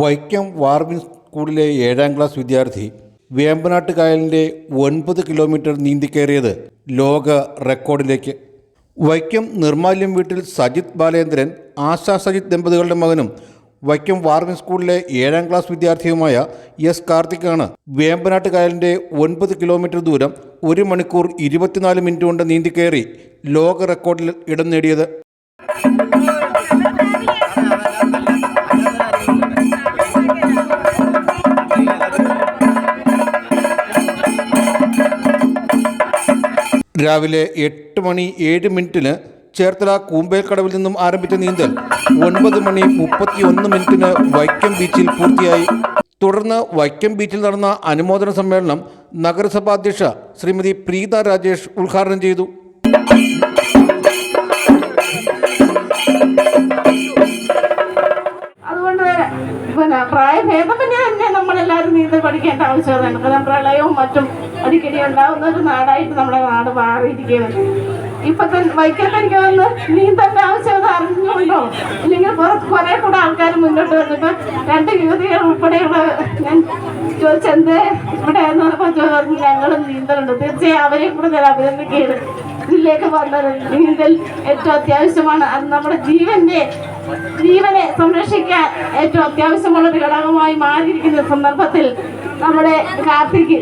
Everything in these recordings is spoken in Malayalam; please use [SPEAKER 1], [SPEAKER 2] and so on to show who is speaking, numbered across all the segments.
[SPEAKER 1] വൈക്കം വാർവിൻ സ്കൂളിലെ ഏഴാം ക്ലാസ് വിദ്യാർത്ഥി വേമ്പനാട്ട് കായലിന്റെ ഒൻപത് കിലോമീറ്റർ നീന്തിക്കയറിയത് ലോക റെക്കോർഡിലേക്ക്. വൈക്കം നിർമാല്യം വീട്ടിൽ സജിത് ബാലേന്ദ്രൻ ആശാ സജിത് ദമ്പതികളുടെ മകനും വൈക്കം വാർവിൻ സ്കൂളിലെ ഏഴാം ക്ലാസ് വിദ്യാർത്ഥിയുമായ എസ് കാർത്തിക്കാണ് വേമ്പനാട്ട് കായലിന്റെ ഒൻപത് കിലോമീറ്റർ ദൂരം ഒരു മണിക്കൂർ ഇരുപത്തിനാല് മിനിറ്റ് കൊണ്ട് നീന്തിക്കയറി ലോക റെക്കോർഡിൽ ഇടം നേടിയത്. രാവിലെ എട്ട് മണി ഏഴ് മിനിറ്റിന് ചേർത്തല കൂമ്പേൽക്കടവിൽ നിന്നും ആരംഭിച്ച നീന്തൽ. ഒൻപത് മണി മുപ്പത്തി ഒന്ന് മിനിറ്റിന് വൈക്കം ബീച്ചിൽ പൂർത്തിയായി. തുടർന്ന് വൈക്കം ബീച്ചിൽ നടന്ന അനുമോദന സമ്മേളനം നഗരസഭാ അധ്യക്ഷ ശ്രീമതി പ്രീത രാജേഷ് ഉദ്ഘാടനം ചെയ്തു.
[SPEAKER 2] പിന്നെ പ്രായഭേദമന്യേ തന്നെ നമ്മളെല്ലാവരും നീന്തൽ പഠിക്കേണ്ട ആവശ്യമാണ് പ്രളയവും മറ്റും അടിക്കടി ഉണ്ടാവുന്ന ഒരു നാടായിട്ട് നമ്മുടെ നാട് മാറിയിരിക്കുകയാണ്. ഇപ്പൊ തന്നെ വൈക്കത്ത് എനിക്ക് വന്ന് നീന്തലിന്റെ ആവശ്യകത അറിഞ്ഞുകൊണ്ടോ? ഇല്ലെങ്കിൽ പുറത്ത് കുറെ കൂടെ ആൾക്കാർ മുന്നോട്ട് വന്നപ്പോ രണ്ട് യുവതികൾ ഉൾപ്പെടെയുള്ള ഞാൻ ചോദിച്ചെന്ത് ഇവിടെ ഞങ്ങളും നീന്തലുണ്ട്. തീർച്ചയായും അവരെ കൂടെ ഞാൻ അഭിനന്ദിക്കുകയാണ്. ഇതിലേക്ക് വന്നത് നീന്തൽ ഏറ്റവും അത്യാവശ്യമാണ്. അത് നമ്മുടെ ജീവന്റെ ജീവനെ സംരക്ഷിക്കാൻ ഏറ്റവും അത്യാവശ്യമുള്ള ഒരു ഘടകമായി മാറിയിരിക്കുന്ന സന്ദർഭത്തിൽ നമ്മുടെ കാർത്തിക്ക്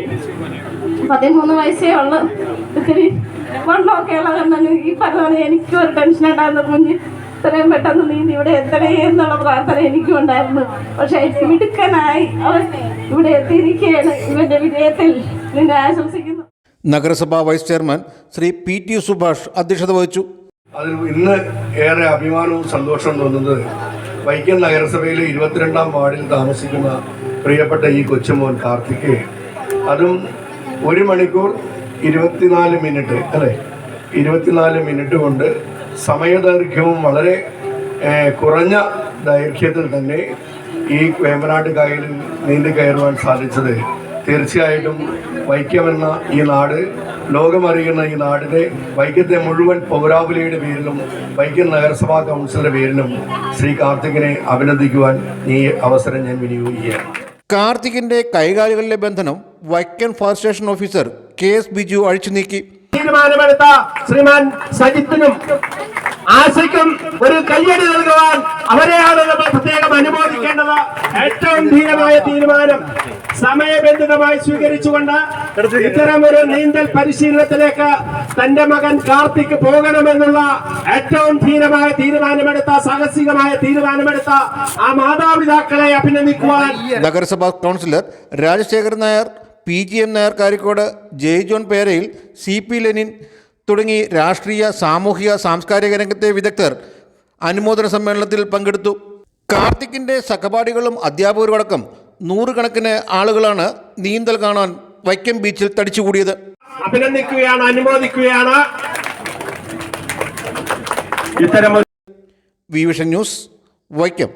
[SPEAKER 2] പതിമൂന്ന് വയസ്സേ ഉള്ളു. ഇത്തിരി വണ്ണമൊക്കെ കണ്ണു ഈ പറഞ്ഞ എനിക്കും ഒരു ടെൻഷൻ ഉണ്ടായിരുന്നു. കുഞ്ഞ് ഇത്രയും പെട്ടെന്ന് നീന്തി ഇവിടെ എത്തണേ എന്നുള്ള പ്രാർത്ഥന എനിക്കും ഉണ്ടായിരുന്നു. പക്ഷെ മിടുക്കനായി അവൻ ഇവിടെ എത്തിയിരിക്കുകയാണ്. ഇവന്റെ വിജയത്തിൽ നിന്നെ ആശംസിക്കുന്നു.
[SPEAKER 1] നഗരസഭാ vice chairman Shri P T Subhash അധ്യക്ഷത വഹിച്ചു.
[SPEAKER 3] അതിൽ ഇന്ന് ഏറെ അഭിമാനവും സന്തോഷവും തോന്നുന്നത് വൈക്കം നഗരസഭയിലെ ഇരുപത്തിരണ്ടാം വാർഡിൽ താമസിക്കുന്ന പ്രിയപ്പെട്ട ഈ കൊച്ചുമോൻ കാർത്തിക് അതും ഒരു മണിക്കൂർ ഇരുപത്തിനാല് മിനിറ്റ് അല്ലേ? ഇരുപത്തിനാല് മിനിറ്റ് കൊണ്ട് സമയദൈർഘ്യവും വളരെ കുറഞ്ഞ ദൈർഘ്യത്തിൽ തന്നെ ഈ വേമ്പനാട്ട് കായലിൽ നീന്തി കയറുവാൻ സാധിച്ചത്. തീർച്ചയായിട്ടും വൈക്കമെന്ന ഈ നാട് ലോകമറിയുന്ന ഈ നാടിനെ വൈക്കത്തെ മുഴുവൻ പൗരാവലിയുടെ പേരിലും വൈക്കം നഗരസഭാ കൗൺസിലിന്റെ പേരിലും ശ്രീ കാർത്തികിനെ അഭിനന്ദിക്കുവാൻ ഈ അവസരം ഞാൻ വിനിയോഗിക്കുകയാണ്.
[SPEAKER 1] കാർത്തികിന്റെ കൈകാലുകളിലെ ബന്ധനം Vaikom fire station officer K S Biju അഴിച്ചു നീക്കി.
[SPEAKER 4] തീരുമാനമെടുത്ത ശ്രീമാൻ സജിത്തിനും ആശയ്ക്കും ഒരു കയ്യടി നൽകുവാൻ അവരെയാണ് നമ്മൾ പ്രത്യേകം അനുമോദിക്കേണ്ടത്. ഏറ്റവും ധീരമായ തീരുമാനം സമയബന്ധിതമായി സ്വീകരിച്ചുകൊണ്ട് ഇത്തരം ഒരു നീന്തൽ പരിശീലനത്തിലേക്ക് തന്റെ മകൻ കാർത്തിക് പോകണമെന്നുള്ള ഏറ്റവും ധീരമായ തീരുമാനമെടുത്ത സാഹസികമായ തീരുമാനമെടുത്ത ആ മാതാപിതാക്കളെ അഭിനന്ദിക്കുവാൻ
[SPEAKER 1] നഗരസഭാ councillor Rajasekharan Nair P G M Nair Karikode Jai John Perayil C P Lenin തുടങ്ങി രാഷ്ട്രീയ സാമൂഹിക സാംസ്കാരിക രംഗത്തെ വിദഗ്ധർ അനുമോദന സമ്മേളനത്തിൽ പങ്കെടുത്തു. കാർത്തിക്കിന്റെ സഹപാഠികളും അധ്യാപകരുമടക്കം നൂറുകണക്കിന് ആളുകളാണ് നീന്തൽ കാണാൻ വൈക്കം ബീച്ചിൽ തടിച്ചുകൂടിയത്.
[SPEAKER 4] അഭിനന്ദിക്കുകയാണ് അനുമോദിക്കുകയാണ്. ഇത്തരം
[SPEAKER 1] വി വിഷൻ ന്യൂസ് വൈക്കം.